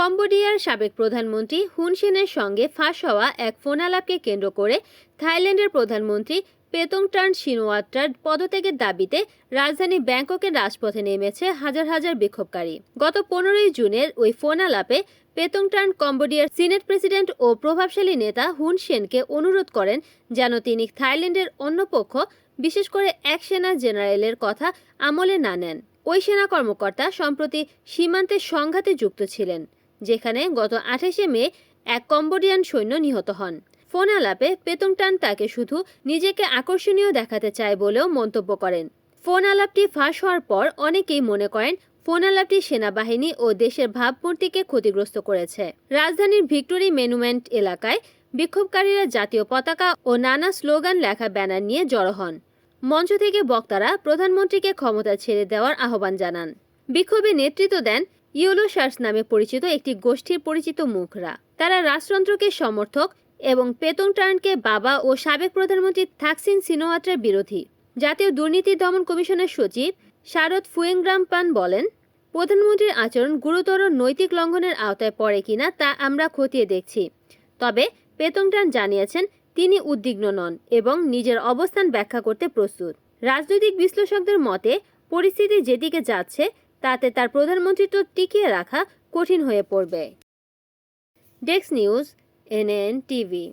কম্বোডিয়ার সাবেক প্রধানমন্ত্রী হুন সেনের সঙ্গে ফাঁস হওয়া এক ফোনালাপকে কেন্দ্র করে থাইল্যান্ডের প্রধানমন্ত্রী পেতংটার্ন সিনোয়াত্রার পদত্যাগের দাবিতে রাজধানী ব্যাংককের রাজপথে নেমেছে হাজার হাজার বিক্ষোভকারী। গত পনেরোই জুনের ওই ফোনালাপে পেতংটার্ন কম্বোডিয়ার সিনেট প্রেসিডেন্ট ও প্রভাবশালী নেতা হুন সেনকে অনুরোধ করেন যেন তিনি থাইল্যান্ডের অন্য পক্ষ, বিশেষ করে এক সেনা জেনারেলের কথা আমলে না নেন। ওই সেনা কর্মকর্তা সম্প্রতি সীমান্তে সংঘাতে যুক্ত ছিলেন। যেখানে গত আঠাশে মে এক কম্বোডিয়ান সৈন্য নিহত হন। ফোন আলাপে পেতংটান তাকে শুধু নিজেকে আকর্ষণীয় দেখাতে চায় বলেও মন্তব্য করেন। ফোন আলাপটি ফাঁস হওয়ার পর অনেকেই মনে করেন ফোন আলাপটি সেনাবাহিনী ও দেশের ভাবমূর্তিকে ক্ষতিগ্রস্ত করেছে। রাজধানীর ভিক্টোরি মেনুমেন্ট এলাকায় বিক্ষোভকারীরা জাতীয় পতাকা ও নানা স্লোগান লেখা ব্যানার নিয়ে জড়ো হন। মঞ্চ থেকে বক্তারা প্রধানমন্ত্রীকে ক্ষমতা ছেড়ে দেওয়ার আহ্বান জানান। বিক্ষোভে নেতৃত্ব দেন ইয়োলো শার্স নামে পরিচিত একটি গোষ্ঠীর পরিচিত মুখরা। তারা রাজতন্ত্রকে সমর্থক এবং পেতংটার্নকে বাবা ও সাবেক প্রধানমন্ত্রী থাকসিন সিনোয়াত্রার বিরোধী। জাতীয় দুর্নীতি দমন কমিশনের সচিব শারদ ফুয়েংগ্রাম পান বলেন, প্রধানমন্ত্রীর আচরণ গুরুতর নৈতিক লঙ্ঘনের আওতায় পড়ে কিনা তা আমরা খতিয়ে দেখছি। তবে পেতংটান জানিয়েছেন, তিনি উদ্বিগ্ন নন এবং নিজের অবস্থান ব্যাখ্যা করতে প্রস্তুত। রাজনৈতিক বিশ্লেষকদের মতে, পরিস্থিতি যেদিকে যাচ্ছে তাতে তার প্রধানমন্ত্রিত্ব টিকিয়ে রাখা কঠিন হয়ে পড়বে। Desk news NN TV.